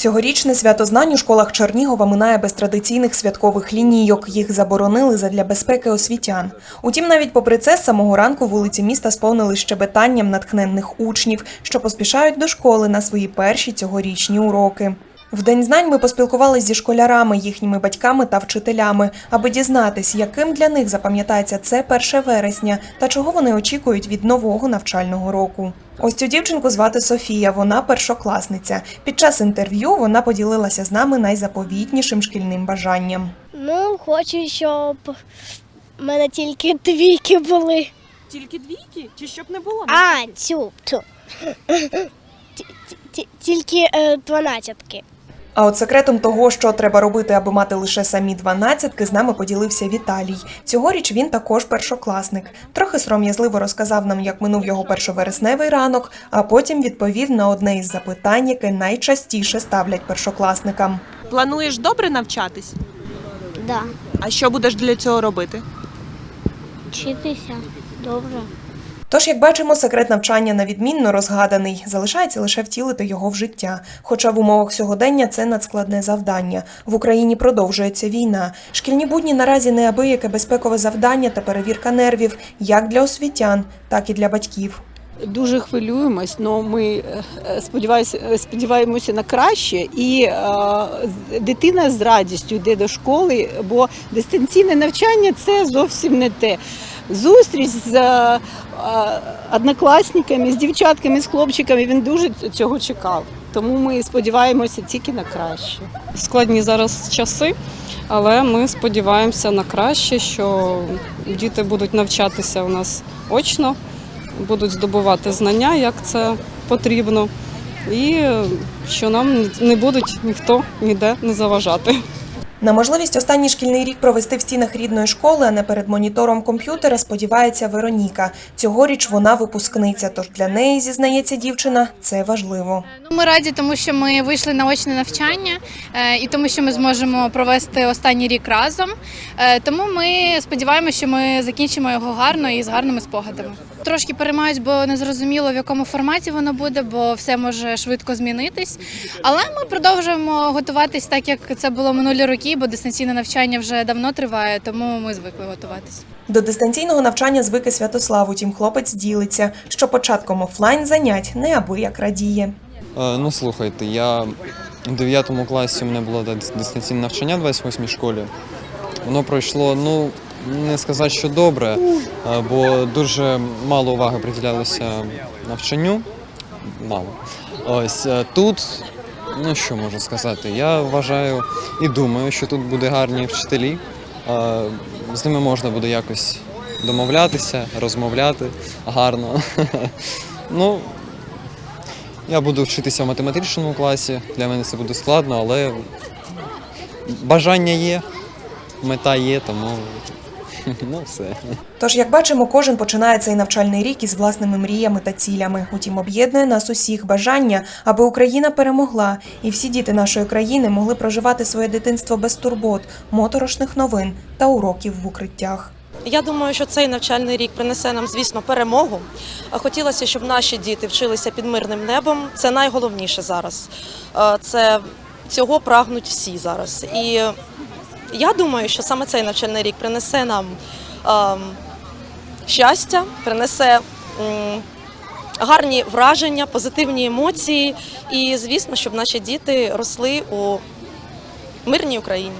Цьогорічне свято знань у школах Чернігова минає без традиційних святкових лінійок. Їх заборонили задля безпеки освітян. Утім, навіть попри це, з самого ранку вулиці міста сповнили щебетанням натхненних учнів, що поспішають до школи на свої перші цьогорічні уроки. В День знань ми поспілкувалися зі школярами, їхніми батьками та вчителями, аби дізнатись, яким для них запам'ятається це 1 вересня та чого вони очікують від нового навчального року. Ось цю дівчинку звати Софія, вона першокласниця. Під час інтерв'ю вона поділилася з нами найзаповітнішим шкільним бажанням. Ну, хочу, щоб в мене тільки двійки були. Тільки двійки? Чи щоб не було? А, цю. цю. Ті- ті- ті- Тільки е, дванадцятки. А от секретом того, що треба робити, аби мати лише самі дванадцятки, з нами поділився Віталій. Цьогоріч він також першокласник. Трохи сором'язливо розказав нам, як минув його першовересневий ранок, а потім відповів на одне із запитань, яке найчастіше ставлять першокласникам. Плануєш добре навчатись? Да. А що будеш для цього робити? Вчитися. Добре. Тож, як бачимо, секрет навчання на відмінно розгаданий, залишається лише втілити його в життя. Хоча в умовах сьогодення це надскладне завдання. В Україні продовжується війна. Шкільні будні наразі неабияке безпекове завдання та перевірка нервів як для освітян, так і для батьків. Дуже хвилюємось, але ми е, сподіваюся, сподіваємося на краще. І е, дитина з радістю йде до школи, бо дистанційне навчання це зовсім не те. Зустріч з е, е, однокласниками, з дівчатками, з хлопчиками він дуже цього чекав. Тому ми сподіваємося тільки на краще. складні зараз часи, але ми сподіваємося на краще, що діти будуть навчатися у нас очно, будуть здобувати знання, як це потрібно, і що нам не будуть ніхто ніде не заважати. На можливість останній шкільний рік провести в стінах рідної школи, а не перед монітором комп'ютера, сподівається Вероніка. Цьогоріч вона випускниця, тож для неї, зізнається дівчина, це важливо. Ну, Ми раді, тому що ми вийшли на очне навчання е, і тому, що ми зможемо провести останній рік разом. Е, Тому ми сподіваємося, що ми закінчимо його гарно і з гарними спогадами. Трошки переймаюсь, бо не зрозуміло в якому форматі воно буде, бо все може швидко змінитись. Але ми продовжуємо готуватись так, як це було минулі роки, бо дистанційне навчання вже давно триває, тому ми звикли готуватись. До дистанційного навчання звики Святослав, утім хлопець ділиться, що початком офлайн занять неабияк радіє. Е, Ну слухайте, я у 9 класі у мене було дис- дистанційне навчання в 28 школі. Воно пройшло, ну не сказати, що добре, е, бо дуже мало уваги приділялося навчанню. Мало. Ось е, тут, ну що можу сказати, я вважаю і думаю, що тут буде гарні вчителі. Е, З ними можна буде якось домовлятися, розмовляти гарно. Ну, я буду вчитися в математичному класі. Для мене це буде складно, але бажання є, мета є, тому ну все. Тож, як бачимо, кожен починає цей навчальний рік із власними мріями та цілями. Утім, об'єднує нас усіх бажання, аби Україна перемогла, і всі діти нашої країни могли проживати своє дитинство без турбот, моторошних новин та уроків в укриттях. Я думаю, що цей навчальний рік принесе нам, звісно, перемогу. А Хотілося, щоб наші діти вчилися під мирним небом. Це найголовніше зараз. Е, Це цього прагнуть всі зараз. І я думаю, що саме цей навчальний рік принесе нам е, щастя, принесе е, гарні враження, позитивні емоції. І, звісно, щоб наші діти росли у мирній Україні.